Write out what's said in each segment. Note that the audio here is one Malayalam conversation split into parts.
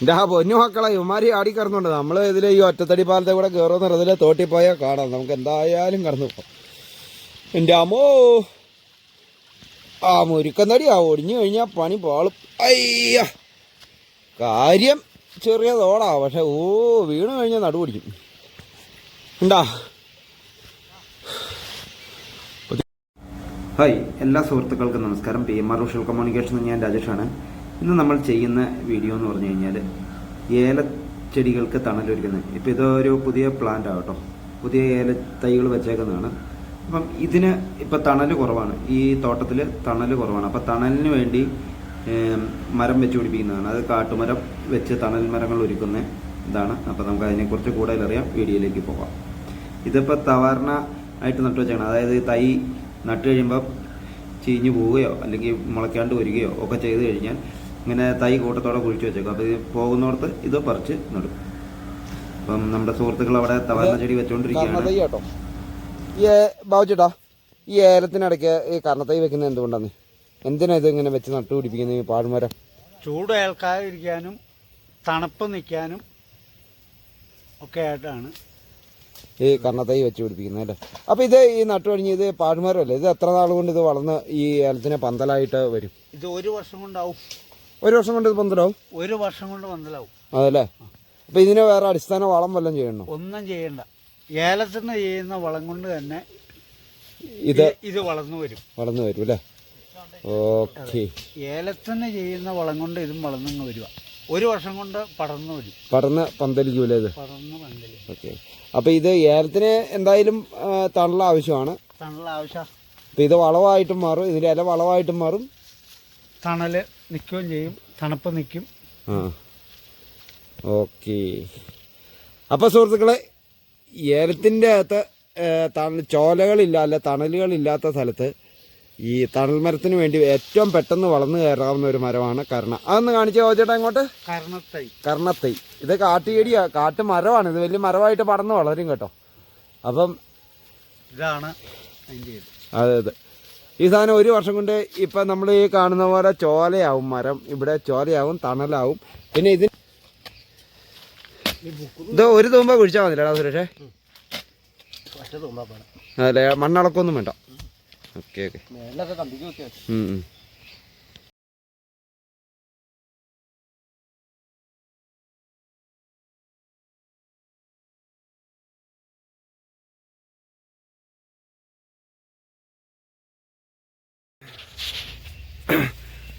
എന്റെ ആ പൊന്നു മക്കളെ ഇവന്മാരി ആടി കടന്നുണ്ട് നമ്മൾ ഇതിൽ ഈ ഒറ്റത്തടി പാലത്തെ കൂടെ കയറുമെന്ന് തോട്ടിപ്പോയാൽ തോട്ടി പോയാൽ കാണാം. നമുക്ക് എന്തായാലും കടന്നു പോകാം. എന്റെ അമ്മോ. ആ മുരുക്കന്നടി ആ ഒടിഞ്ഞു കഴിഞ്ഞാൽ പണി പാളും. അയ്യ. കാര്യം ചെറിയ തോടാ പക്ഷെ ഓ വീണ് കഴിഞ്ഞാൽ നടു പിടിക്കും. ഉണ്ടാ? ഹായ് എല്ലാ സുഹൃത്തുക്കൾക്കും നമസ്കാരം. P M R visual communication ഞാൻ രാജേഷാണ്. ഇന്ന് നമ്മൾ ചെയ്യുന്ന വീഡിയോ എന്ന് പറഞ്ഞു കഴിഞ്ഞാൽ ഏലച്ചെടികൾക്ക് തണലൊരുക്കുന്നത്. ഇപ്പോൾ ഇതൊരു പുതിയ പ്ലാന്റ് ആകട്ടോ പുതിയ ഏല തൈകൾ വെച്ചേക്കുന്നതാണ്. അപ്പം ഇതിന് ഇപ്പോൾ തണൽ കുറവാണ്. ഈ തോട്ടത്തിൽ തണൽ കുറവാണ്. അപ്പോൾ തണലിന് വേണ്ടി മരം വെച്ച് പിടിപ്പിക്കുന്നതാണ്. അത് കാട്ടുമരം വെച്ച് തണൽ മരങ്ങൾ ഒരുക്കുന്ന ഇതാണ്. അപ്പോൾ നമുക്ക് അതിനെക്കുറിച്ച് കൂടുതൽ അറിയാം. വീഡിയോയിലേക്ക് പോകാം. ഇതിപ്പോൾ തവാരണ ആയിട്ട് നട്ടു വെച്ചാണ്. അതായത് തൈ നട്ട് കഴിയുമ്പോൾ ചീഞ്ഞു പോവുകയോ അല്ലെങ്കിൽ മുളയ്ക്കാണ്ട് വരികയോ ഒക്കെ ചെയ്ത് കഴിഞ്ഞാൽ ഇങ്ങനെ തൈ കൂട്ടത്തോടെ കുഴിച്ചു വെച്ചേക്കും. അപ്പോൾ ഇത് പോകുന്നോടത്ത് ഇത് പറിച്ച് നടും. അപ്പം നമ്മുടെ സുഹൃത്തുക്കൾ അവിടെ തവാരണ ചെടി വെച്ചുകൊണ്ടിരിക്കുകയാണ് ഈ ബാബുചേട്ടാ ഈ ഏലത്തിനിടയ്ക്ക് ഈ കർണത്തൈ വെക്കുന്നത് എന്തുകൊണ്ടാണ് എന്തിനാ ഇത് ഇങ്ങനെ വെച്ച് നട്ടുപിടിപ്പിക്കുന്നത് ഈ പാഴ്മരം ചൂട് ഏൽക്കാതിരിക്കാനും തണുപ്പ് നിൽക്കാനും ഒക്കെ ആയിട്ടാണ്. ഈ കർണത്തൈ വെച്ച് പിടിപ്പിക്കുന്നത് അല്ലേ? അപ്പോൾ ഇത് ഈ നട്ടു കഴിഞ്ഞ് ഇത് പാഴ്മരമല്ലേ ഇത് എത്ര നാൾ കൊണ്ട് ഇത് വളർന്ന് ഈ ഏലത്തിനെ പന്തലായിട്ട് വരും? ഇത് ഒരു വർഷം കൊണ്ടാവും. ഒരു വർഷം കൊണ്ട് ഇത് പന്തലാവും? ഒരു വർഷം കൊണ്ട് പന്തലാവും. അതല്ലേ? അപ്പോൾ ഇതിന് വേറെ അടിസ്ഥാന വളം വല്ലതും ചെയ്യണോ? ഒന്നും ചെയ്യണ്ട. ഏലത്തിന് ചെയ്യുന്ന വളം കൊണ്ട് തന്നെ ഇത് ഇത് വളർന്നു വരും. വളർന്നു വരും അല്ലേ? ഓക്കെ. ഏലത്തിന് ചെയ്യുന്ന വളം കൊണ്ട് ഇതും വളർന്നു വരിക. ഒരു വർഷം കൊണ്ട് പടർന്നു വരും. പടർന്ന് പന്തലിക്കൂലേ ഇത്? പടർന്ന് പന്തലിക്കും. ഓക്കെ. അപ്പോൾ ഇത് ഏലത്തിന് എന്തായാലും തണൽ ആവശ്യമാണ്. തണൽ ആവശ്യം. അപ്പോൾ ഇത് വളമായിട്ടും മാറും ഇതിന്റെ ഇല വളമായിട്ടും മാറും. തണൽ നിൽക്കുകയും ചെയ്യും തണുപ്പ് നിൽക്കും. ആ. ഓക്കെ. അപ്പോൾ സുഹൃത്തുക്കളെ ഏലത്തിന്റെ അകത്ത് തണൽ ചോലകളില്ല അല്ല തണലുകളില്ലാത്ത സ്ഥലത്ത് ഈ തണൽ മരത്തിന് വേണ്ടി ഏറ്റവും പെട്ടെന്ന് വളർന്നു കയറാവുന്ന ഒരു മരമാണ് കർണ. അതൊന്ന് കാണിച്ചോ ചേട്ടാ ഇങ്ങോട്ട്? കർണത്തൈ. കർണത്തൈ. ഇത് കാട്ടുചെടിയാ കാട്ടു മരമാണ്. ഇത് വലിയ മരമായിട്ട് പടർന്ന് വളരും കേട്ടോ. അപ്പം ഇതാണ് അതെ അതെ. ഈ സാധനം ഒരു വർഷം കൊണ്ട് ഇപ്പം നമ്മൾ ഈ കാണുന്ന പോലെ ചോലയാവും മരം. ഇവിടെ ചോലയാവും തണലാവും. പിന്നെ ഇതിന് ഇത് ഒരു തൂമ്പ കുഴിച്ചാൽ മതില്ലടാ സുരേഷേ. അല്ലേ മണ്ണളക്കൊന്നും വേണ്ട. Okay okay.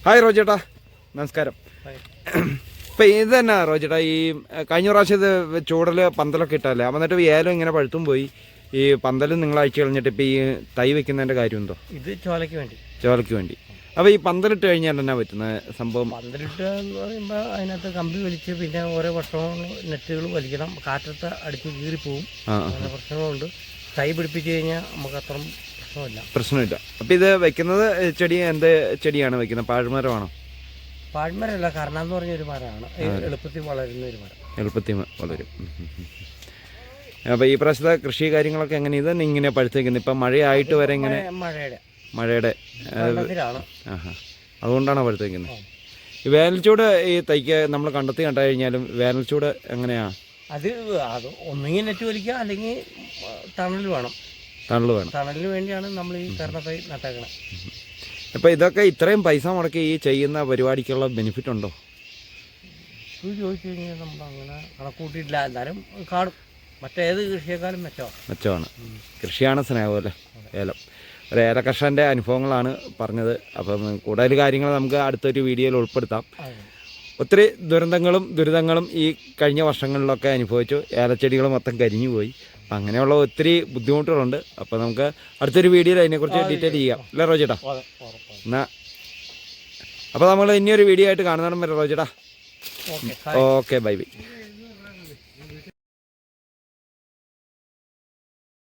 ഹായ് റോജേട്ടാ. നമസ്കാരം. ഇപ്പം ഇത് തന്നെ റോജേട്ടാ ഈ കഴിഞ്ഞ പ്രാവശ്യം ഇത് ചൂടൽ പന്തലൊക്കെ ഇട്ടല്ലേ അപ്പം എന്നിട്ട് ഏലം ഇങ്ങനെ പഴുത്തും പോയി. ഈ പന്തലും നിങ്ങൾ അയച്ചു കളഞ്ഞിട്ട് ഇപ്പം ഈ തൈ വെക്കുന്നതിന്റെ കാര്യം എന്തോ ഇത് ചോലയ്ക്ക് വേണ്ടി. ചോലയ്ക്ക് വേണ്ടി. അപ്പോൾ ഈ പന്തലിട്ട് കഴിഞ്ഞാൽ എന്നാ പറ്റുന്ന സംഭവം? പന്തലിട്ട് എന്ന് പറയുമ്പോൾ അതിനകത്ത് കമ്പി വലിച്ച് പിന്നെ ഓരോ വർഷവും നെറ്റുകൾ വലിക്കണം. കാറ്റത്ത് അടിച്ച് കീറിപ്പോവും ആ ആ, അങ്ങനെ പ്രശ്നങ്ങളുണ്ട്. തൈ പിടിപ്പിച്ച് കഴിഞ്ഞാൽ നമുക്ക് അത്ര പ്രശ്നമില്ല. പ്രശ്നമില്ല. അപ്പം ഇത് വെക്കുന്നത് ചെടി എന്ത് ചെടിയാണ് വെക്കുന്നത്? പാഴ്മരമാണോ? പാഴ്മരമല്ല കർണ എന്ന് പറഞ്ഞ ഒരു മരമാണ് എളുപ്പത്തിൽ വളരുന്ന ഒരു മരം. എളുപ്പത്തിൽ വളരും. അപ്പോൾ ഈ പ്രാവശ്യത്തെ കൃഷി കാര്യങ്ങളൊക്കെ എങ്ങനെ? ഇത് ഇങ്ങനെ പഴുത്തേക്കുന്നത്. ഇപ്പം മഴയായിട്ട് വരെ ഇങ്ങനെ മഴ- മഴയുടെ. മഴയുടെ അതുകൊണ്ടാണ് പഴുത്തേക്കുന്നത്? ഈ വേനൽച്ചൂട് ഈ തൈക്ക് നമ്മൾ കണ്ടെത്തി കണ്ടു കഴിഞ്ഞാലും വേനൽച്ചൂട് എങ്ങനെയാ? അത് അത് ഒന്നുകിൽ നെറ്റ് വലിക്കുക അല്ലെങ്കിൽ തണൽ വേണം. തണൽ വേണം. തണലിന് വേണ്ടിയാണ് നമ്മൾ ഈ കരണത്തൈ നട്ടേക്കണത് അപ്പോൾ ഇതൊക്കെ ഇത്രയും പൈസ മുടക്കി ഈ ചെയ്യുന്ന പരിപാടിക്കുള്ള ബെനിഫിറ്റ് ഉണ്ടോ? ഇത് ചോദിച്ചു കഴിഞ്ഞാൽ നമ്മൾ അങ്ങനെ കണക്കൂട്ടിയിട്ടില്ല. എന്നാലും കാണും. മറ്റേത് കൃഷിയേക്കാളും മെച്ചമാണ്. മെച്ചമാണ്. കൃഷിയാണ് സ്നേഹം അല്ലേ ഏലം. ഒരു ഏലകർഷന്റെ അനുഭവങ്ങളാണ് പറഞ്ഞത്. അപ്പം കൂടുതൽ കാര്യങ്ങൾ നമുക്ക് അടുത്തൊരു വീഡിയോയിൽ ഉൾപ്പെടുത്താം. ഒത്തിരി ദുരന്തങ്ങളും ദുരിതങ്ങളും ഈ കഴിഞ്ഞ വർഷങ്ങളിലൊക്കെ അനുഭവിച്ചു. ഏലച്ചെടികൾ മൊത്തം കരിഞ്ഞു പോയി. അപ്പം അങ്ങനെയുള്ള ഒത്തിരി ബുദ്ധിമുട്ടുകളുണ്ട്. അപ്പോൾ നമുക്ക് അടുത്തൊരു വീഡിയോയിൽ അതിനെക്കുറിച്ച് ഡീറ്റെയിൽ ചെയ്യാം. അല്ലേ റോജേട്ടാ? എന്നാ അപ്പോൾ നമ്മൾ ഇനിയൊരു വീഡിയോ ആയിട്ട് കാണുന്നതാണ് വരെ റോജേട്ടാ. Okay bye bye